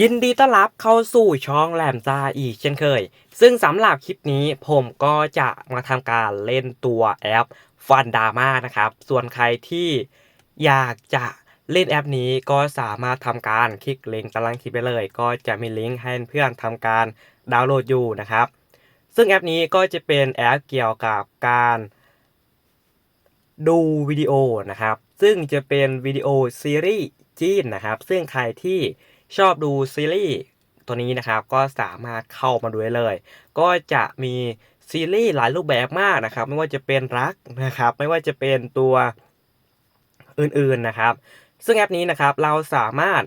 ยินดีต้อนรับเข้าสู่ช่องแหลมซาอีกเช่นเคย ซึ่งสำหรับคลิปนี้ผมก็จะมาทำการเล่นตัวแอปฟันดาม่านะครับ ส่วนใครที่อยากจะเล่นแอปนี้ก็สามารถทำการคลิกลิงก์ตารางคลิปไปเลย ก็จะมีลิงก์ให้เพื่อนทำการดาวน์โหลดอยู่นะครับ ซึ่งแอปนี้ก็จะเป็นแอปเกี่ยวกับการดูวิดีโอนะครับ ซึ่งจะเป็นวิดีโอซีรีส์จีนนะครับ ซึ่งใครที่ ชอบดูซีรีส์ตัวนี้นะครับก็สามารถเข้ามาดูได้เลย ก็จะมีซีรีส์หลายรูปแบบมากนะครับ ไม่ว่าจะเป็นรักนะครับ ไม่ว่าจะเป็นตัวอื่นๆนะครับ ซึ่งแอปนี้นะครับเราสามารถ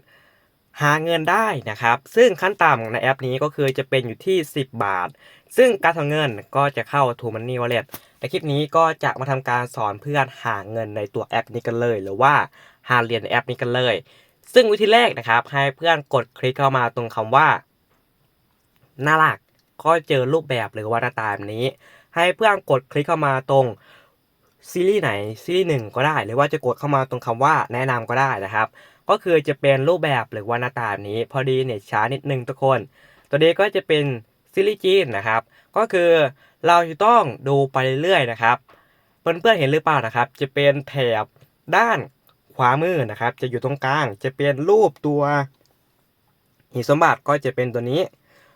หาเงินได้นะครับ ซึ่งขั้นต่ำในแอปนี้ก็คือจะเป็นอยู่ที่ 10 บาท ซึ่งการทำเงินก็จะเข้า t ูมันนี่วอลเล็ตในคลิปนี้ก็จะมาทำการสอนเพื่อนหาเงินในตัวแอปนี้กันเลย หรือว่าหาเหรียญในแอปนี้กันเลย ซึ่งวิธีแรกนะครับ ให้เพื่อนกดคลิกเข้ามาตรงคำว่าน่ารักก็เจอรูปแบบหรือว่าหน้าตาแบบนี้ ให้เพื่อนกดคลิกเข้ามาตรงซีรีส์ไหนซีรีส์หนึ่งก็ได้ หรือว่าจะกดเข้ามาตรงคำว่าแนะนำก็ได้นะครับ ก็คือจะเป็นรูปแบบหรือว่าหน้าตาแบบนี้ พอดีเน็ตช้านิดนึงทุกคน ตัวนี้ก็จะเป็นซีรีส์จีนนะครับ ก็คือเราจะต้องดูไปเรื่อยๆนะครับ เพื่อนๆเห็นหรือเปล่านะครับ จะเป็นแถบด้าน ขวามือนะครับ จะอยู่ตรงกลาง จะเป็นรูปตัวหิสมบัติก็จะเป็นตัวนี้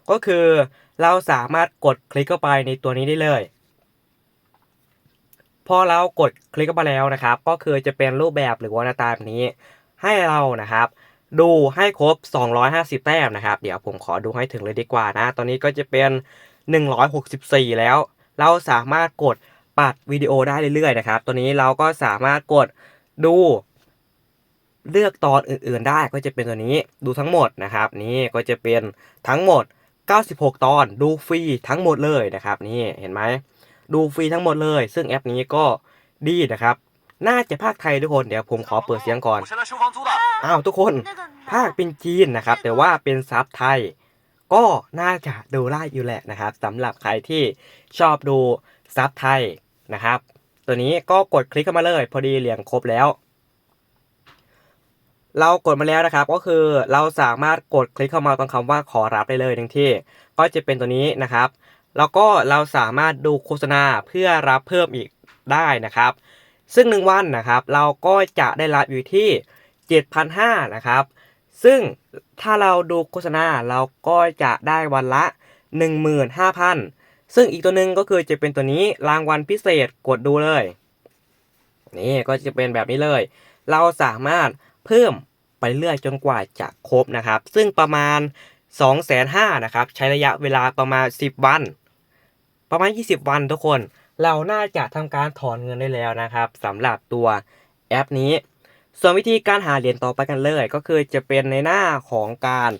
ก็คือเราสามารถกดคลิกเข้าไปในตัวนี้ได้เลย พอเรากดคลิกเข้าไปแล้วนะครับ ก็คือจะเป็นรูปแบบหรือว่าหน้าตาแบบนี้ ให้เรานะครับ ดูให้ครบ 250 แต้มนะครับ เดี๋ยวผมขอดูให้ถึงเลยดีกว่านะ ตอนนี้ก็จะเป็น 164 แล้ว เราสามารถกดปัดวิดีโอได้เรื่อยๆนะครับ ตัวนี้เราก็สามารถกดดู เลือกตอนอื่นๆได้ก็จะเป็นตัวนี้ดูทั้งหมดนะครับ นี่ก็จะเป็นทั้งหมด 96 ตอนดูฟรีทั้งหมดเลยนะครับ นี่เห็นไหมดูฟรีทั้งหมดเลย ซึ่งแอปนี้ก็ดีนะครับ น่าจะภาคไทยทุกคนเดี๋ยวผมขอเปิดเสียงก่อนอ้าวทุกคนภาคเป็นจีนนะครับ แต่ว่าเป็นซับไทย ก็น่าจะดูได้อยู่แหละนะครับสำหรับใครที่ชอบดูซับไทยนะครับ ตัวนี้ก็กดคลิกเข้ามาเลย พอดีเหลียงครบแล้ว เรากดมาแล้วนะครับ ก็คือเราสามารถกดคลิกเข้ามาตรงคำว่าขอรับได้เลยทั้งที่ ก็จะเป็นตัวนี้นะครับ แล้วก็เราสามารถดูโฆษณาเพื่อรับเพิ่มอีกได้นะครับ ซึ่งหนึ่งวันนะครับ เราก็จะได้รับอยู่ที่ 7,500นะครับ ซึ่งถ้าเราดูโฆษณาเราก็จะได้วันละ 15,000 ซึ่งอีกตัวหนึ่งก็คือจะเป็นตัวนี้รางวัลพิเศษกดดูเลย นี่ก็จะเป็นแบบนี้เลย เราสามารถ เพิ่มไปเรื่อยจนกว่าจะครบนะครับ ซึ่งประมาณ 2,500นะครับ ใช้ระยะเวลาประมาณ 10 วัน ประมาณ 20 วันทุกคน เราน่าจะทำการถอนเงินได้แล้วนะครับสำหรับตัวแอปนี้ ส่วนวิธีการหาเหรียญต่อไปกันเลย ก็คือจะเป็นในหน้าของการ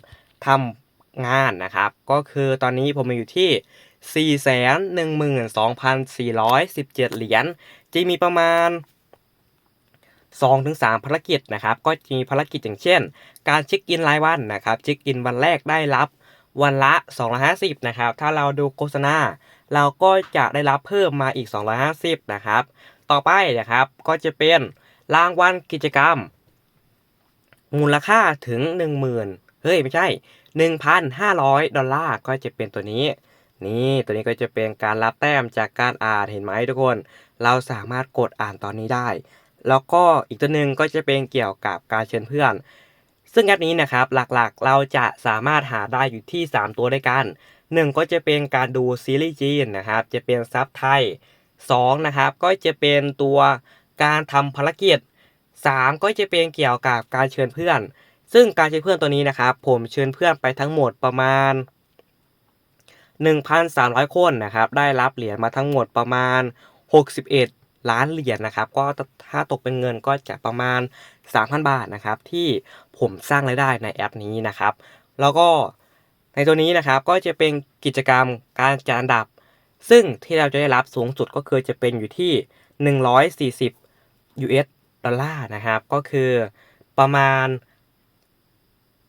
ทำงานนะครับ ก็คือตอนนี้ผมมีอยู่ที่ 412,417 เหรียญ จะมีประมาณ 2-3ภารกิจนะครับ ก็จะมีภารกิจอย่างเช่น การเช็คอินรายวันนะครับ เช็คอินวันแรกได้รับวันละ 250 นะครับ ถ้าเราดูโฆษณา เราก็จะได้รับเพิ่มมาอีก 250 นะครับ ต่อไปนะครับ ก็จะเป็นรางวัลกิจกรรม มูลค่าถึง 10,000 เฮ้ย ไม่ใช่ 1,500 ดอลลาร์ ก็จะเป็นตัวนี้นี่ตัวนี้ก็จะเป็นการรับแต้มจากการอ่านเห็นไหมทุกคน เราสามารถกดอ่านตอนนี้ได้ แล้วก็อีกตัวหนึ่งก็จะเป็นเกี่ยวกับการเชิญเพื่อน ซึ่งแอปนี้นะครับหลักๆเราจะสามารถหาได้อยู่ที่ 3 ตัวด้วยกันหนึ่งก็จะเป็นการดูซีรีส์จีนนะครับจะเป็นซับไทย2นะครับก็จะเป็นตัวการทำภารกิจ 3 ก็จะเป็นเกี่ยวกับการเชิญเพื่อน ซึ่งการเชิญเพื่อนตัวนี้นะครับผมเชิญเพื่อนไปทั้งหมดประมาณ 1,300 คนนะครับได้รับเหรียญมาทั้งหมดประมาณ 61 ล้านเหรียญนะครับ ก็ถ้าตกเป็นเงินก็จะประมาณ 3,000 บาทนะครับ ที่ผมสร้างรายได้ในแอปนี้นะครับ แล้วก็ในตัวนี้นะครับก็จะเป็นกิจกรรมการจัดอันดับ ซึ่งที่เราจะได้รับสูงสุดก็คือจะเป็นอยู่ที่ 140 US ดอลลาร์นะครับ ก็คือประมาณ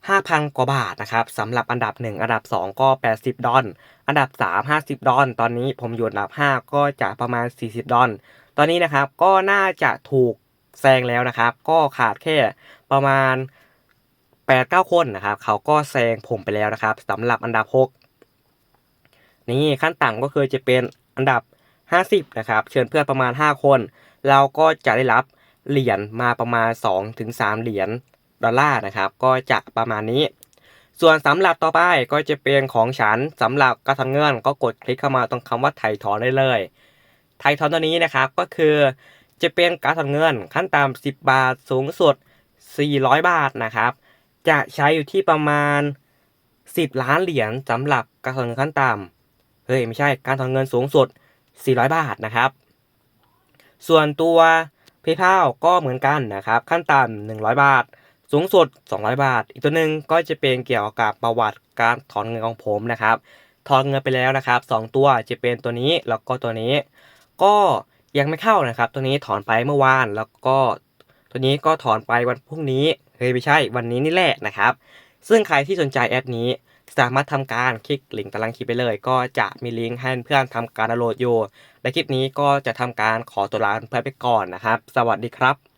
5,000 กว่าบาทนะครับสำหรับอันดับ 1 อันดับ 2 ก็ 80 ดอลอันดับ 3 50 ดอลตอนนี้ผมอยู่อันดับ 5 ก็จะประมาณ 40 ดอลตอนนี้นะครับก็น่าจะถูกแซงแล้วนะครับ ก็ขาดแค่ประมาณ 8 9 คนนะครับ เขาก็แซงผมไปแล้วนะครับสำหรับอันดับ 6 นี่ขั้นต่ำก็คือจะเป็นอันดับ 50 นะครับ เชิญเพื่อนประมาณ 5 คน เราก็จะได้รับเหรียญมาประมาณ 2-3 เหรียญ ดอลลาร์นะครับ ก็จะประมาณนี้ ส่วนสำหรับต่อไปก็จะเป็นของฉันสำหรับการทำเงินก็กดคลิกเข้ามาตรงคำว่าไถ่ถอนได้เลยไถ่ถอนตัวนี้นะครับก็คือจะเป็นการถอนเงินขั้นต่ำ10 บาทสูงสุด 400 บาทนะครับ จะใช้อยู่ที่ประมาณ 10 ล้านเหรียญสำหรับการถอนเงินขั้นต่ำเฮ้ยไม่ใช่การถอนเงินสูงสุด 400 บาทนะครับ ส่วนตัว PayPal ก็เหมือนกันนะครับ ขั้นต่ำ100 บาท สูงสุด 200 บาท อีกตัวหนึ่งก็จะเป็นเกี่ยวกับประวัติการถอนเงินของผมนะครับ ถอนเงินไปแล้วนะครับ 2 ตัวจะเป็นตัวนี้แล้วก็ตัวนี้ ก็ยังไม่เข้านะครับ ตัวนี้ถอนไปเมื่อวานแล้วก็ตัวนี้ก็ถอนไปวันพรุ่งนี้เฮ้ยไม่ใช่วันนี้นี่แหละนะครับ ซึ่งใครที่สนใจแอปนี้สามารถทำการคลิกลิงก์ตารางคลิปไปเลย ก็จะมีลิงก์ให้เพื่อนทำการดาวน์โหลดอยู่และคลิปนี้ก็จะทำการขอตัวลาเพื่อนไปก่อนนะครับ สวัสดีครับ